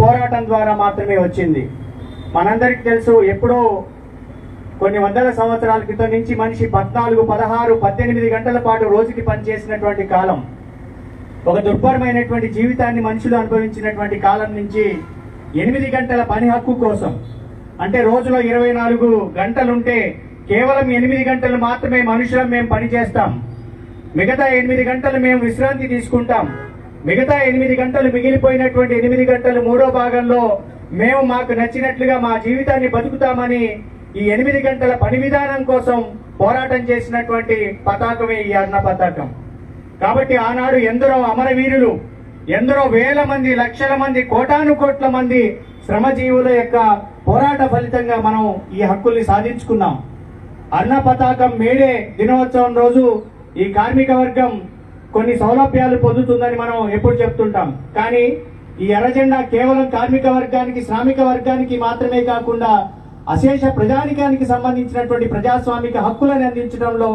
పోరాటం ద్వారా మాత్రమే వచ్చింది. మనందరికి తెలుసు ఎప్పుడో కొన్ని వందల సంవత్సరాల క్రితం నుంచి మనిషి పద్నాలుగు పదహారు పద్దెనిమిది గంటల పాటు రోజుకి పనిచేసినటువంటి కాలం. ఒక దుర్భరమైనటువంటి జీవితాన్ని మనుషులు అనుభవించినటువంటి కాలం నుంచి ఎనిమిది గంటల పని హక్కు కోసం. అంటే రోజులో ఇరవై నాలుగు గంటలుంటే కేవలం ఎనిమిది గంటలు మాత్రమే మనుషులం మేము పని చేస్తాం మిగతా ఎనిమిది గంటలు మేము విశ్రాంతి తీసుకుంటాం. మిగతా ఎనిమిది గంటలు మిగిలిపోయినటువంటి ఎనిమిది గంటలు మూడో భాగంలో మేము మాకు నచ్చినట్లుగా మా జీవితాన్ని బతుకుతామని ఈ ఎనిమిది గంటల పని విధానం కోసం పోరాటం చేసినటువంటి పతాకమే ఈ అన్న పతాకం. కాబట్టి ఆనాడు ఎందరో అమరవీరులు ఎందరో వేల మంది లక్షల మంది కోటాను కోట్ల మంది శ్రమజీవుల యొక్క పోరాట ఫలితంగా మనం ఈ హక్కుల్ని సాధించుకున్నాం. అన్న పతాకం మేడే దినోత్సవం రోజు ఈ కార్మిక వర్గం కొన్ని సౌలభ్యాలు పొందుతుందని మనం ఎప్పుడు చెప్తుంటాం. కానీ ఈ ఎర్రజెండా కేవలం కార్మిక వర్గానికి శ్రామిక వర్గానికి మాత్రమే కాకుండా అశేష ప్రజానికానికి సంబంధించినటువంటి ప్రజాస్వామిక హక్కులను అందించడంలో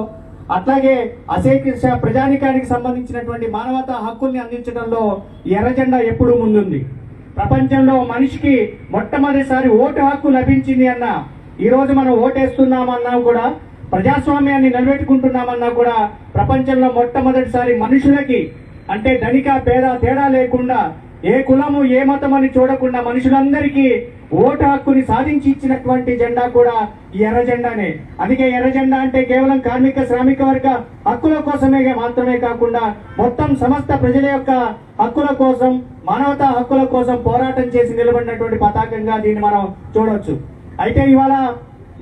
అట్లాగే అశేష ప్రజానికానికి సంబంధించినటువంటి మానవతా హక్కుల్ని అందించడంలో ఈ ఎర్రజెండా ఎప్పుడూ ముందుంది. ప్రపంచంలో మనిషికి మొట్టమొదటిసారి ఓటు హక్కు లభించింది అన్న ఈరోజు మనం ఓటేస్తున్నామన్నా కూడా ప్రజాస్వామ్యాన్ని నిలబెట్టుకుంటున్నామన్నా కూడా ప్రపంచంలో మొట్టమొదటిసారి మనుషులకి అంటే ధనిక పేద తేడా లేకుండా ఏ కులము ఏ మతం అని చూడకుండా మనుషులందరికీ ఓటు హక్కుని సాధించి ఇచ్చినటువంటి జెండా కూడా ఈ ఎర్ర జెండానే. అందుకే ఎర్ర జెండా అంటే కేవలం కార్మిక శ్రామిక వర్గ హక్కుల కోసమే మాత్రమే కాకుండా మొత్తం సమస్త ప్రజల యొక్క హక్కుల కోసం మానవతా హక్కుల కోసం పోరాటం చేసి నిలబడినటువంటి పతాకంగా దీన్ని మనం చూడవచ్చు అయితే ఇవాళ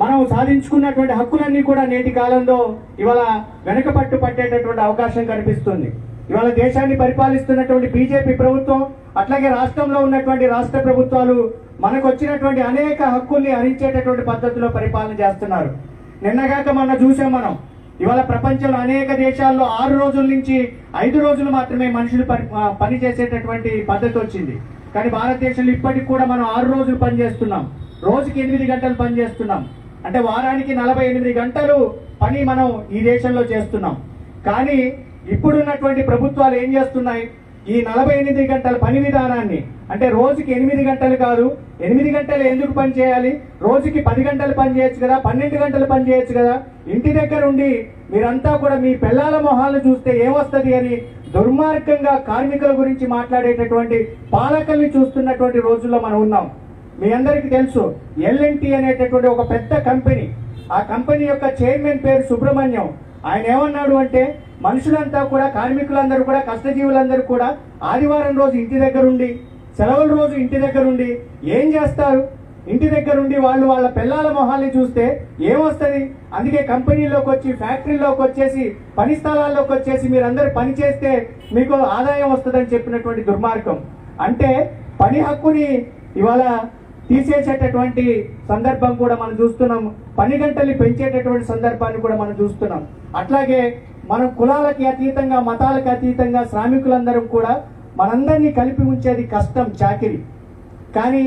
మనం సాధించుకున్నటువంటి హక్కులన్నీ కూడా నేటి కాలంలో ఇవాళ వెనకపట్టు పట్టేటటువంటి అవకాశం కనిపిస్తుంది. ఇవాళ దేశాన్ని పరిపాలిస్తున్నటువంటి బీజేపీ ప్రభుత్వం అట్లాగే రాష్ట్రంలో ఉన్నటువంటి రాష్ట్ర ప్రభుత్వాలు మనకు వచ్చినటువంటి అనేక హక్కుల్ని హరించేటటువంటి పద్ధతిలో పరిపాలన చేస్తున్నారు. నిన్నగాక మొన్న చూసాం మనం. ఇవాళ ప్రపంచంలో అనేక దేశాల్లో ఆరు రోజుల నుంచి ఐదు రోజులు మాత్రమే మనుషులు పని పని చేసేటటువంటి పద్ధతి వచ్చింది. కానీ భారతదేశంలో ఇప్పటికి కూడా మనం ఆరు రోజులు పనిచేస్తున్నాం. రోజుకి ఎనిమిది గంటలు పనిచేస్తున్నాం. అంటే వారానికి నలభై ఎనిమిది గంటలు పని మనం ఈ దేశంలో చేస్తున్నాం. కానీ ఇప్పుడున్నటువంటి ప్రభుత్వాలు ఏం చేస్తున్నాయి? ఈ నలభై ఎనిమిది గంటల పని విధానాన్ని అంటే రోజుకి ఎనిమిది గంటలు కాదు ఎనిమిది గంటలు ఎందుకు పని చేయాలి? రోజుకి పది గంటలు పని చేయొచ్చు కదా పన్నెండు గంటలు పని చేయొచ్చు కదా? ఇంటి దగ్గర ఉండి మీరంతా కూడా మీ పిల్లల మొహాలు చూస్తే ఏమొస్తుంది అని దుర్మార్గంగా కార్మికుల గురించి మాట్లాడేటటువంటి పాలకుల్ని చూస్తున్నటువంటి రోజుల్లో మనం ఉన్నాం. మీ అందరికీ తెలుసు ఎల్ఎన్టీ అనేటటువంటి ఒక పెద్ద కంపెనీ. ఆ కంపెనీ యొక్క చైర్మన్ పేరు సుబ్రహ్మణ్యం. ఆయన ఏమన్నాడు అంటే మనుషులంతా కూడా కార్మికులందరూ కూడా కష్టజీవులందరూ కూడా ఆదివారం రోజు ఇంటి దగ్గర ఉండి సెలవుల రోజు ఇంటి దగ్గర ఉండి ఏం చేస్తారు? ఇంటి దగ్గర ఉండి వాళ్ళు వాళ్ళ పిల్లల మొహాల్ని చూస్తే ఏమొస్తుంది? అందుకే కంపెనీలోకి వచ్చి ఫ్యాక్టరీలోకి వచ్చేసి పని స్థలాల్లోకి వచ్చేసి మీరందరూ పని చేస్తే మీకు ఆదాయం వస్తుందని చెప్పినటువంటి దుర్మార్గం. అంటే పని హక్కుని ఇవాళ తీసేసేటటువంటి సందర్భం కూడా మనం చూస్తున్నాం. పని గంటలు పెంచేటటువంటి సందర్భాన్ని కూడా మనం చూస్తున్నాం. అట్లాగే మనం కులాలకి అతీతంగా మతాలకు అతీతంగా శ్రామికులందరం కూడా మనందరినీ కలిపి ఉంచేది కష్టం చాకిరి. కానీ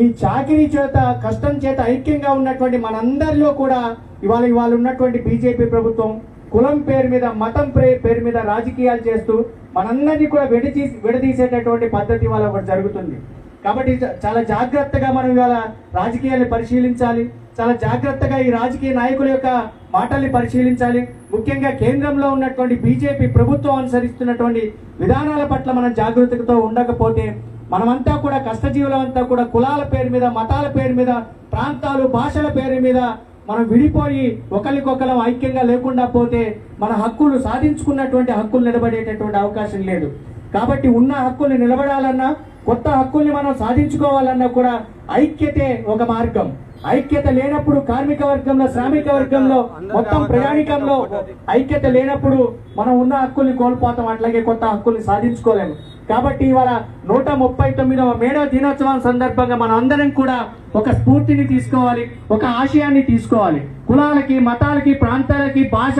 ఈ చాకిరీ చేత కష్టం చేత ఐక్యంగా ఉన్నటువంటి మనందరిలో కూడా ఇవాళ ఇవాళ ఉన్నటువంటి బీజేపీ ప్రభుత్వం కులం పేరు మీద మతం పేరు మీద రాజకీయాలు చేస్తూ మనందరినీ కూడా విడతీ విడదీసేటటువంటి పద్ధతి వాళ్ళ ఒకటి జరుగుతుంది. కాబట్టి చాలా జాగ్రత్తగా మనం ఇవాళ రాజకీయాన్ని పరిశీలించాలి. చాలా జాగ్రత్తగా ఈ రాజకీయ నాయకుల యొక్క మాటల్ని పరిశీలించాలి. ముఖ్యంగా కేంద్రంలో ఉన్నటువంటి బీజేపీ ప్రభుత్వం అనుసరిస్తున్నటువంటి విధానాల పట్ల మనం జాగ్రత్తతో ఉండకపోతే మనమంతా కూడా కష్టజీవులమంతా కూడా కులాల పేరు మీద మతాల పేరు మీద ప్రాంతాలు భాషల పేరు మీద మనం విడిపోయి ఒకరికొకరం ఐక్యంగా లేకుండా పోతే మన హక్కులు సాధించుకున్నటువంటి హక్కులు నిలబడేటటువంటి అవకాశం లేదు. కాబట్టి ఉన్న హక్కుల్ని నిలబడాలన్నా కొత్త హక్కుల్ని మనం సాధించుకోవాలన్నా కూడా ఐక్యతే ఒక మార్గం. ఐక్యత లేనప్పుడు కార్మిక వర్గంలో శ్రామిక వర్గంలో మొత్తం ప్రయాణికంలో ఐక్యత లేనప్పుడు మనం ఉన్న హక్కుల్ని కోల్పోతాం. అట్లాగే కొత్త హక్కుల్ని సాధించుకోలేము. కాబట్టి ఇవాళ నూట ముప్పై తొమ్మిదవ మేడో దినోత్సవం సందర్భంగా మనం అందరం కూడా ఒక స్ఫూర్తిని తీసుకోవాలి ఒక ఆశయాన్ని తీసుకోవాలి. కులాలకి మతాలకి ప్రాంతాలకి భాష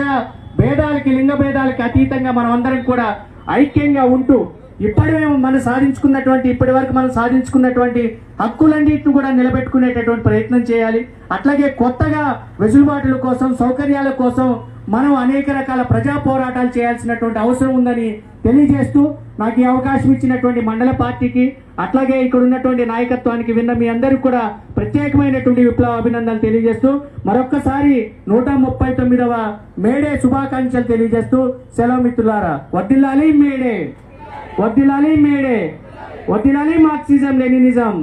భేదాలకి లింగ భేదాలకి అతీతంగా మనం అందరం కూడా ఐక్యంగా ఉంటూ ఇప్పటి మేము మనం సాధించుకున్నటువంటి ఇప్పటి వరకు మనం సాధించుకున్నటువంటి హక్కులన్నింటిని కూడా నిలబెట్టుకునేటటువంటి ప్రయత్నం చేయాలి. అట్లాగే కొత్తగా వెసులుబాటుల కోసం సౌకర్యాల కోసం మనం అనేక రకాల ప్రజా పోరాటాలు చేయాల్సినటువంటి అవసరం ఉందని తెలియజేస్తూ నాకు ఈ అవకాశం ఇచ్చినటువంటి మండల పార్టీకి అట్లాగే ఇక్కడ ఉన్నటువంటి నాయకత్వానికి విన్న మీ అందరికి కూడా ప్రత్యేకమైనటువంటి విప్లవ అభినందనలు తెలియజేస్తూ మరొక్కసారి నూట ముప్పై తొమ్మిదవ మేడే శుభాకాంక్షలు తెలియజేస్తూ సెలవు మిత్రులారా. వర్దిల్లాలి మేడే. వద్దిలాలి మేడే. వద్దిలాలి Marxism Leninism.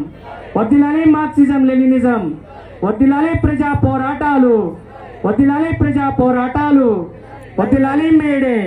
వద్దిలాలి మార్క్సిజం లెనినిజం. వద్దిలాలి ప్రజా పోరాటాలు. వద్దిలాలి ప్రజా పోరాటాలు. వద్దిలాలి మేడే.